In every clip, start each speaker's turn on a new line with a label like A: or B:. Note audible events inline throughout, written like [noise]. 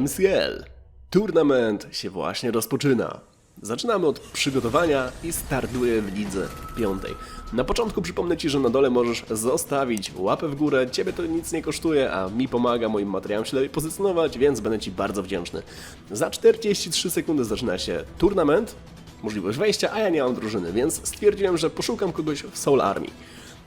A: MCL. Turnament się właśnie rozpoczyna. Zaczynamy od przygotowania i startuję w lidze piątej. Na początku przypomnę Ci, że na dole możesz zostawić łapę w górę, Ciebie to nic nie kosztuje, a mi pomaga moim materiałom się lepiej pozycjonować, więc będę Ci bardzo wdzięczny. Za 43 sekundy zaczyna się turnament, możliwość wejścia, a ja nie mam drużyny, więc stwierdziłem, że poszukam kogoś w Soul Army.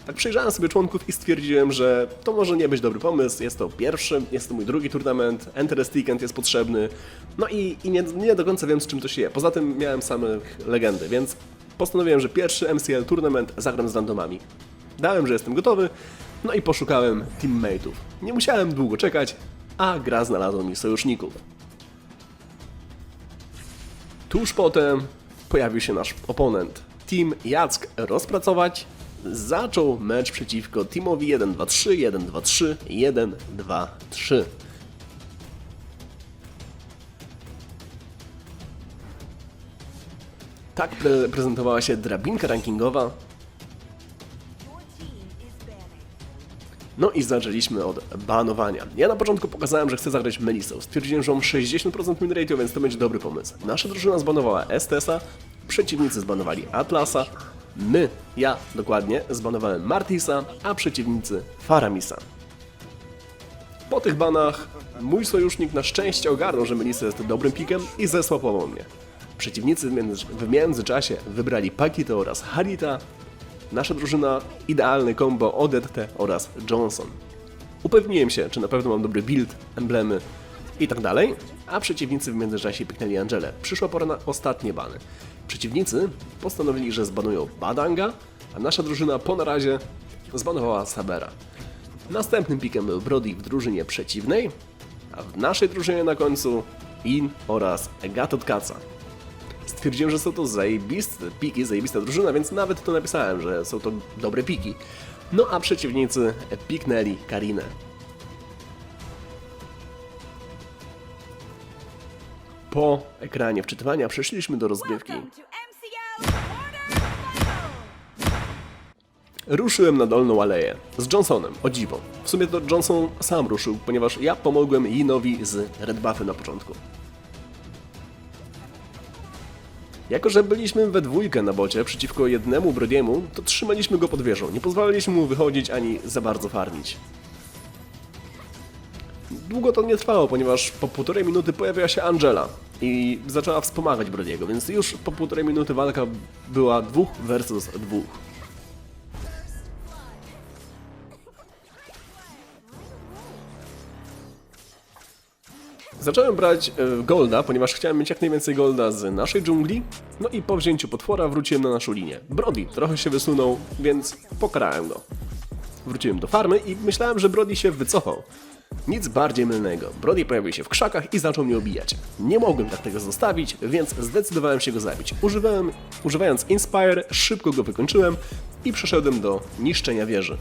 A: Tak przejrzałem sobie członków i stwierdziłem, że to może nie być dobry pomysł. Jest to pierwszy, jest to mój drugi turnament, Interest Weekend jest potrzebny. No i, i nie, nie do końca wiem z czym to się je. Poza tym miałem same legendy, więc postanowiłem, że pierwszy MCL turnament zagram z randomami. Dałem, że jestem gotowy, no i poszukałem teammateów. Nie musiałem długo czekać, a gra znalazła mi sojuszników. Tuż potem pojawił się nasz oponent. Team Jack rozpracować zaczął mecz przeciwko teamowi 1-2-3, 1-2-3, 1-2-3. Tak pre prezentowała się drabinka rankingowa. No i zaczęliśmy od banowania. Ja na początku pokazałem, że chcę zagrać Melisą. Stwierdziłem, że mam 60% win ratio, więc to będzie dobry pomysł. Nasza drużyna zbanowała Estesa, przeciwnicy zbanowali Atlasa, my, ja dokładnie, zbanowałem Martisa, a przeciwnicy Faramisa. Po tych banach mój sojusznik na szczęście ogarnął, że Melissa jest dobrym pikiem i zesłapował mnie. Przeciwnicy w, między, w międzyczasie wybrali Pakito oraz Harita. Nasza drużyna idealny combo Odette oraz Johnson. Upewniłem się, czy na pewno mam dobry build, emblemy i tak dalej, a przeciwnicy w międzyczasie piknęli Angelę. Przyszła pora na ostatnie bany. Przeciwnicy postanowili, że zbanują Badanga, a nasza drużyna po na razie zbanowała Sabera. Następnym pikiem był Brody w drużynie przeciwnej, a w naszej drużynie na końcu In oraz Gatot Kaca. Stwierdziłem, że są to zajebiste piki, zajebista drużyna, więc nawet to napisałem, że są to dobre piki. No a przeciwnicy piknęli Karinę. Po ekranie wczytywania przeszliśmy do rozgrywki. Ruszyłem na dolną aleję z Johnsonem, o dziwo. W sumie to Johnson sam ruszył, ponieważ ja pomogłem Yinowi z Red Buffy na początku. Jako, że byliśmy we dwójkę na bocie przeciwko jednemu Brodiemu, to trzymaliśmy go pod wieżą. Nie pozwalaliśmy mu wychodzić ani za bardzo farmić. Długo to nie trwało, ponieważ po półtorej minuty pojawiła się Angela i zaczęła wspomagać Brodiego, więc już po półtorej minuty walka była dwóch versus dwóch. Zacząłem brać e, Golda, ponieważ chciałem mieć jak najwięcej Golda z naszej dżungli. No i po wzięciu potwora wróciłem na naszą linię. Brody trochę się wysunął, więc pokarałem go. Wróciłem do farmy i myślałem, że Brody się wycofał. Nic bardziej mylnego. Brody pojawił się w krzakach i zaczął mnie obijać. Nie mogłem tak tego zostawić, więc zdecydowałem się go zabić. Używałem, używając Inspire, szybko go wykończyłem i przeszedłem do niszczenia wieży.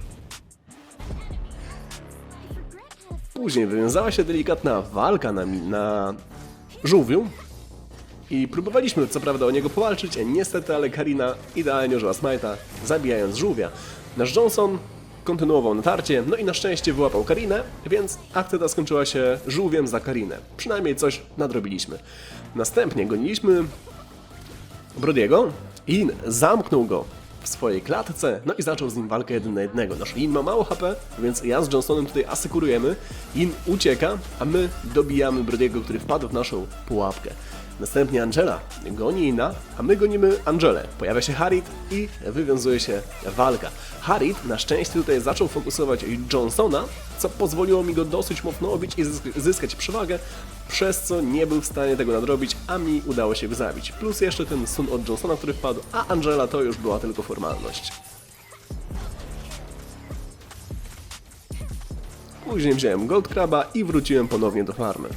A: Później wywiązała się delikatna walka na, na żółwiu i próbowaliśmy co prawda o niego powalczyć, niestety, ale Karina idealnie użyła smajta, zabijając żółwia. Nasz Johnson kontynuował natarcie, no i na szczęście wyłapał Karinę, więc akcja ta skończyła się żółwiem za Karinę. Przynajmniej coś nadrobiliśmy. Następnie goniliśmy Brodiego. In zamknął go w swojej klatce, no i zaczął z nim walkę jeden na jednego. Nasz In ma mało HP, więc ja z Johnsonem tutaj asekurujemy. In ucieka, a my dobijamy Brodiego, który wpadł w naszą pułapkę. Następnie Angela goni Ina, a my gonimy Angelę. Pojawia się Harit i wywiązuje się walka. Harit na szczęście tutaj zaczął fokusować Johnsona, co pozwoliło mi go dosyć mocno obić i zysk- zyskać przewagę, przez co nie był w stanie tego nadrobić, a mi udało się go zabić. Plus jeszcze ten stun od Johnsona, który wpadł, a Angela to już była tylko formalność. Później wziąłem Gold Craba i wróciłem ponownie do farmy.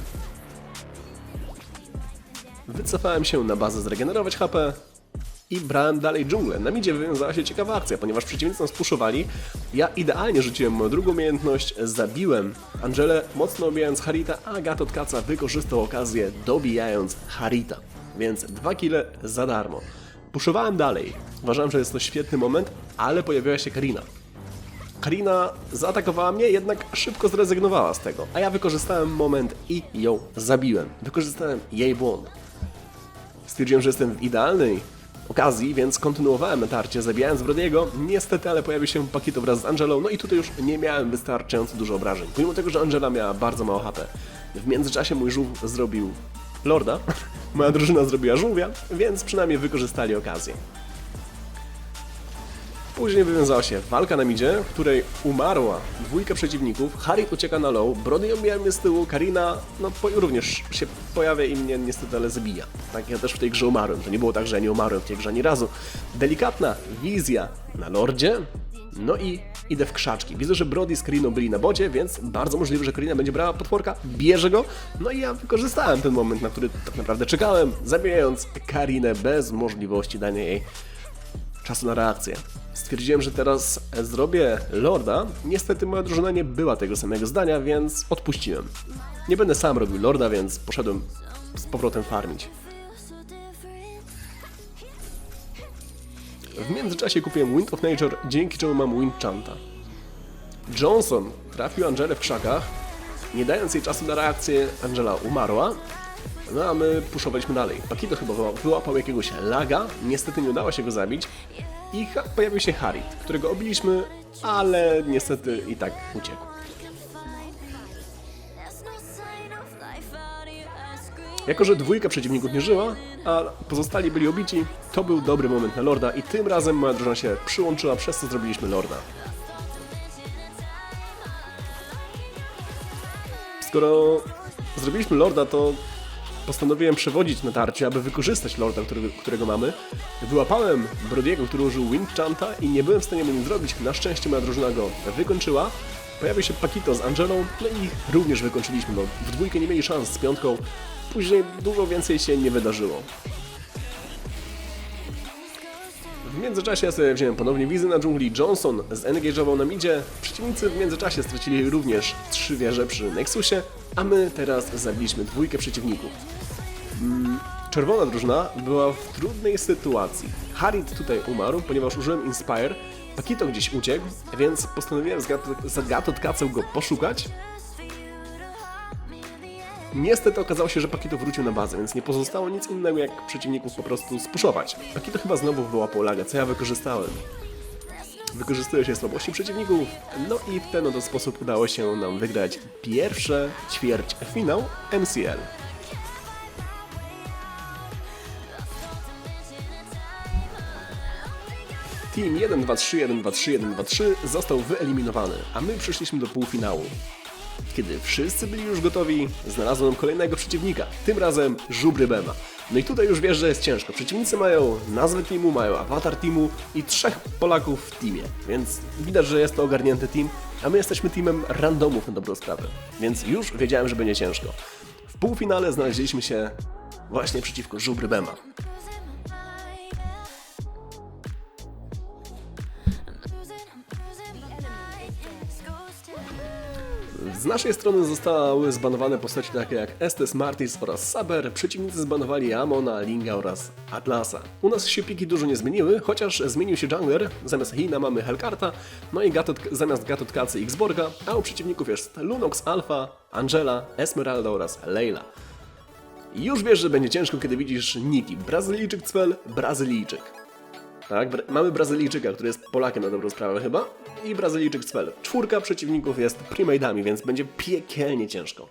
A: Wycofałem się na bazę zregenerować HP i brałem dalej dżunglę. Na midzie wywiązała się ciekawa akcja, ponieważ przeciwnicy nas puszowali. Ja idealnie rzuciłem moją drugą umiejętność, zabiłem Angelę, mocno obijając Harita, a Gatot Kaca wykorzystał okazję, dobijając Harita. Więc dwa kile za darmo. Puszowałem dalej. Uważałem, że jest to świetny moment, ale pojawiła się Karina Karina zaatakowała mnie, jednak szybko zrezygnowała z tego, a ja wykorzystałem moment i ją zabiłem. Wykorzystałem jej błąd. Stwierdziłem, że jestem w idealnej okazji, więc kontynuowałem natarcie, zabijając Brodiego. Niestety, ale pojawił się Pakito wraz z Angelą, no i tutaj już nie miałem wystarczająco dużo obrażeń. Pomimo tego, że Angela miała bardzo mało HP. W międzyczasie mój żółw zrobił Lorda, [laughs] moja drużyna zrobiła żółwia, więc przynajmniej wykorzystali okazję. Później wywiązała się walka na midzie, w której umarła dwójka przeciwników. Harit ucieka na low, Brody ją mnie z tyłu, Karina no, również się pojawia i mnie niestety ale zabija. Tak, ja też w tej grze umarłem. To nie było tak, że ja nie umarłem w tej grze ani razu. Delikatna wizja na lordzie, no i idę w krzaczki. Widzę, że Brody z Kariną byli na bocie, więc bardzo możliwe, że Karina będzie brała potworka, bierze go. No i ja wykorzystałem ten moment, na który tak naprawdę czekałem, zabijając Karinę bez możliwości dania jej czasu na reakcję. Stwierdziłem, że teraz zrobię Lorda. Niestety moja drużyna nie była tego samego zdania, więc odpuściłem. Nie będę sam robił Lorda, więc poszedłem z powrotem farmić. W międzyczasie kupiłem Wind of Nature, dzięki czemu mam Wind Chanta. Johnson trafił Angelę w krzakach. Nie dając jej czasu na reakcję, Angela umarła. No a my puszowaliśmy dalej. Pakito chyba wyła- wyłapał jakiegoś laga, niestety nie udało się go zabić. I pojawił się Harit, którego obiliśmy, ale niestety i tak uciekł. Jako, że dwójka przeciwników nie żyła, a pozostali byli obici, to był dobry moment na Lorda i tym razem moja drużyna się przyłączyła, przez co zrobiliśmy Lorda. Skoro zrobiliśmy Lorda, to postanowiłem przewodzić natarcie, aby wykorzystać Lorda, który, którego mamy. Wyłapałem Brodiego, który użył Windchanta i nie byłem w stanie mu nic zrobić. Na szczęście moja drużyna go wykończyła. Pojawił się Pakito z Angelą, no i również wykończyliśmy. No, w dwójkę nie mieli szans z piątką. Później dużo więcej się nie wydarzyło. W międzyczasie ja sobie wziąłem ponownie wizy na dżungli. Johnson zengage'ował na midzie. Przeciwnicy w międzyczasie stracili również trzy wieże przy Nexusie, a my teraz zabiliśmy dwójkę przeciwników. Mm, Czerwona drużyna była w trudnej sytuacji. Harit tutaj umarł, ponieważ użyłem Inspire. Pakito gdzieś uciekł, więc postanowiłem z Gatot- z Gatot Kacą go poszukać. Niestety okazało się, że Pakito wrócił na bazę, więc nie pozostało nic innego jak przeciwników po prostu spuszować. Pakito chyba znowu wyłapał lagę, co ja wykorzystałem. Wykorzystuje się słabości przeciwników, no i w ten oto sposób udało się nam wygrać pierwsze ćwierć finał MCL. Team 1-2-3-1-2-3-1-2-3 został wyeliminowany, a my przyszliśmy do półfinału. Kiedy wszyscy byli już gotowi, znalazłem kolejnego przeciwnika, tym razem Żubry Bema. No i tutaj już wiesz, że jest ciężko. Przeciwnicy mają nazwę teamu, mają awatar teamu i trzech Polaków w teamie, więc widać, że jest to ogarnięty team, a my jesteśmy teamem randomów na dobrą sprawę, więc już wiedziałem, że będzie ciężko. W półfinale znaleźliśmy się właśnie przeciwko Żubry Bema. Z naszej strony zostały zbanowane postaci takie jak Estes Martis oraz Saber, przeciwnicy zbanowali Amona, Linga oraz Atlasa. U nas się piki dużo nie zmieniły, chociaż zmienił się jungler, zamiast Hina mamy Hellcarta, no i Gatot, zamiast Gatot Kacy Xborga, a u przeciwników jest Lunox Alpha, Angela, Esmeralda oraz Leila. Już wiesz, że będzie ciężko, kiedy widzisz niki Brazylijczyk Cwel, Brazylijczyk. Tak, bra- mamy Brazylijczyka, który jest Polakiem na dobrą sprawę chyba i Brazylijczyk Cwel. Czwórka przeciwników jest premade'ami, więc będzie piekielnie ciężko.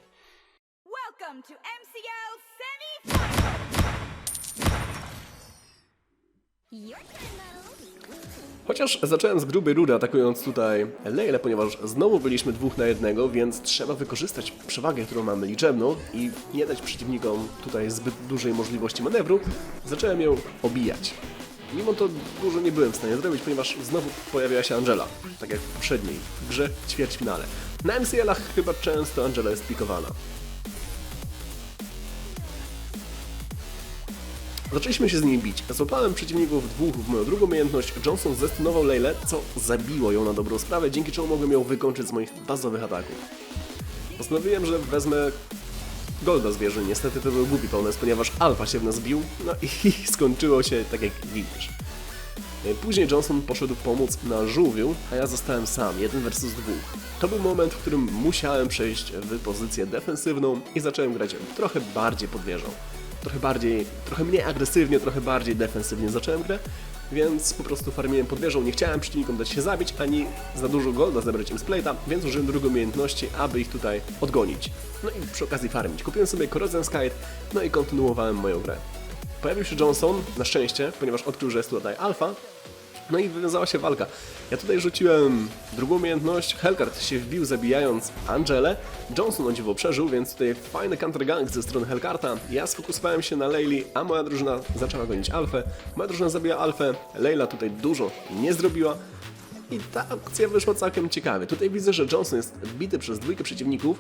A: Chociaż zacząłem z grubej rury atakując tutaj Leyle, ponieważ znowu byliśmy dwóch na jednego, więc trzeba wykorzystać przewagę, którą mamy liczebną i nie dać przeciwnikom tutaj zbyt dużej możliwości manewru, zacząłem ją obijać. Mimo to dużo nie byłem w stanie zrobić, ponieważ znowu pojawiła się Angela, tak jak w poprzedniej grze ćwierćfinale. Na MCL-ach chyba często Angela jest pikowana. Zaczęliśmy się z nimi bić. Złapałem przeciwników dwóch w moją drugą umiejętność. Johnson zestunował Leylę, co zabiło ją na dobrą sprawę, dzięki czemu mogłem ją wykończyć z moich bazowych ataków. Postanowiłem, że wezmę Golda z wieży. Niestety to był głupi pomysł, ponieważ Alfa się w nas bił, no i [laughs] skończyło się tak jak widzisz. E, Później Johnson poszedł pomóc na żółwiu, a ja zostałem sam, jeden versus dwóch. To był moment, w którym musiałem przejść w pozycję defensywną i zacząłem grać trochę bardziej pod wieżą. Trochę bardziej, trochę mniej agresywnie, trochę bardziej defensywnie zacząłem grę, więc po prostu farmiłem pod wieżą, nie chciałem przeciwnikom dać się zabić, ani za dużo golda zebrać im z plate'a, więc użyłem drugą umiejętności, aby ich tutaj odgonić. No i przy okazji farmić. Kupiłem sobie Corrosion Sky, no i kontynuowałem moją grę. Pojawił się Johnson, na szczęście, ponieważ odkrył, że jest tutaj alfa, no i wywiązała się walka. Ja tutaj rzuciłem drugą umiejętność, Hellcard się wbił zabijając Angelę, Johnson o dziwo przeżył, więc tutaj fajny countergang ze strony Hellcarta. Ja sfokusowałem się na Leili, a moja drużyna zaczęła gonić Alfę. Moja drużyna zabija Alfę, Leila tutaj dużo nie zrobiła. I ta akcja wyszła całkiem ciekawie. Tutaj widzę, że Johnson jest bity przez dwójkę przeciwników.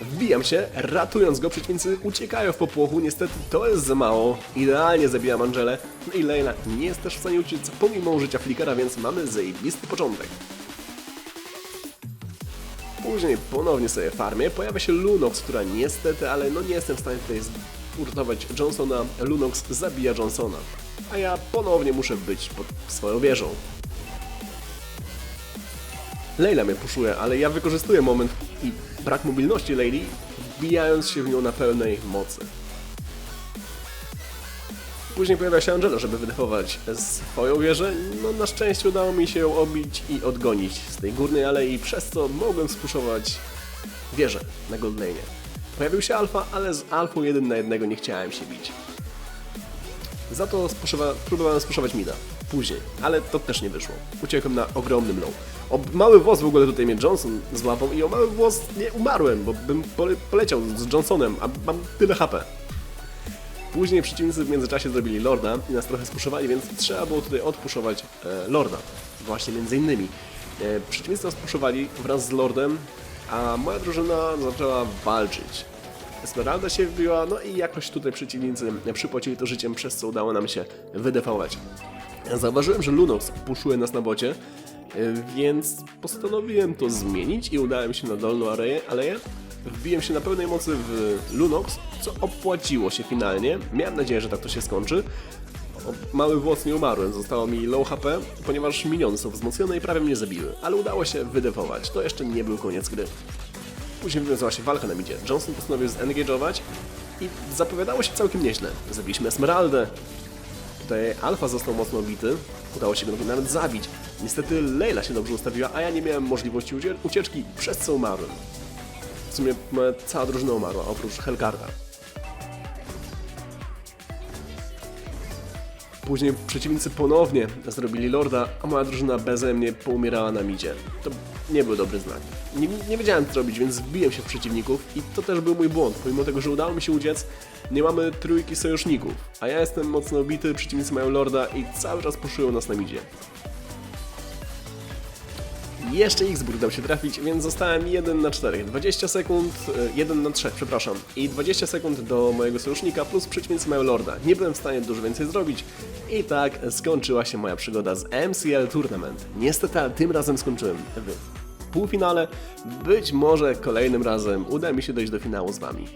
A: Wbijam się, ratując go, przeciwnicy uciekają w popłochu. Niestety to jest za mało. Idealnie zabijam Angelę. No i Leila nie jest też w stanie uciec pomimo użycia flickera, więc mamy zajebisty początek. Później ponownie sobie farmię. Pojawia się Lunox, która niestety, ale no nie jestem w stanie tutaj uratować Johnsona. Lunox zabija Johnsona. A ja ponownie muszę być pod swoją wieżą. Leila mnie puszuje, ale ja wykorzystuję moment i brak mobilności Leili, wbijając się w nią na pełnej mocy. Później pojawia się Angela, żeby wydefować swoją wieżę. No na szczęście udało mi się ją obić i odgonić z tej górnej alei, przez co mogłem spuszować wieżę na Gold. Pojawił się Alfa, ale z Alfą jeden na jednego nie chciałem się bić. Za to spuszowa- próbowałem spuszować Mida. Później, ale to też nie wyszło. Uciekłem na ogromnym low. O mały włos w ogóle tutaj mnie Johnson złapał i o mały włos nie umarłem, bo bym pole- poleciał z Johnsonem, a mam tyle HP. Później przeciwnicy w międzyczasie zrobili Lorda i nas trochę spuszowali, więc trzeba było tutaj odpuszować e, Lorda. Właśnie między innymi. E, przeciwnicy nas puszowali wraz z Lordem, a moja drużyna zaczęła walczyć. Esmeralda się wbiła, no i jakoś tutaj przeciwnicy przypłacili to życiem, przez co udało nam się wydefować. Zauważyłem, że Lunox puszuje nas na bocie, e, więc postanowiłem to zmienić i udałem się na dolną aleję, aleję. Wbiłem się na pełnej mocy w Lunox, co opłaciło się finalnie. Miałem nadzieję, że tak to się skończy. Mały włos nie umarłem, zostało mi low HP, ponieważ miniony są wzmocnione i prawie mnie zabiły, ale udało się wydefować. To jeszcze nie był koniec gry. Później wywiązała się walka na midzie. Johnson postanowił zengage'ować i zapowiadało się całkiem nieźle. Zabiliśmy Esmeraldę. Tutaj Alfa został mocno bity. Udało się go nawet zabić. Niestety Leila się dobrze ustawiła, a ja nie miałem możliwości ucie- ucieczki, przez co umarłem. W sumie moja cała drużyna umarła, oprócz Helgarda. Później przeciwnicy ponownie zrobili Lorda, a moja drużyna beze mnie poumierała na midzie. To nie był dobry znak. Nie, nie wiedziałem co robić, więc wbiłem się w przeciwników i to też był mój błąd. Pomimo tego, że udało mi się uciec, nie mamy trójki sojuszników. A ja jestem mocno obity, przeciwnicy mają Lorda i cały czas puszują nas na midzie. Jeszcze X-Burg dał się trafić, więc zostałem 1 na 4. 20 sekund, e, 1 na 3, przepraszam. I 20 sekund do mojego sojusznika, plus przeciwnicy mają Lorda. Nie byłem w stanie dużo więcej zrobić. I tak skończyła się moja przygoda z MCL Tournament. Niestety, ale tym razem skończyłem w półfinale. Być może kolejnym razem uda mi się dojść do finału z Wami.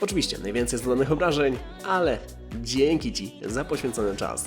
A: Oczywiście, najwięcej zadanych obrażeń, ale dzięki Ci za poświęcony czas.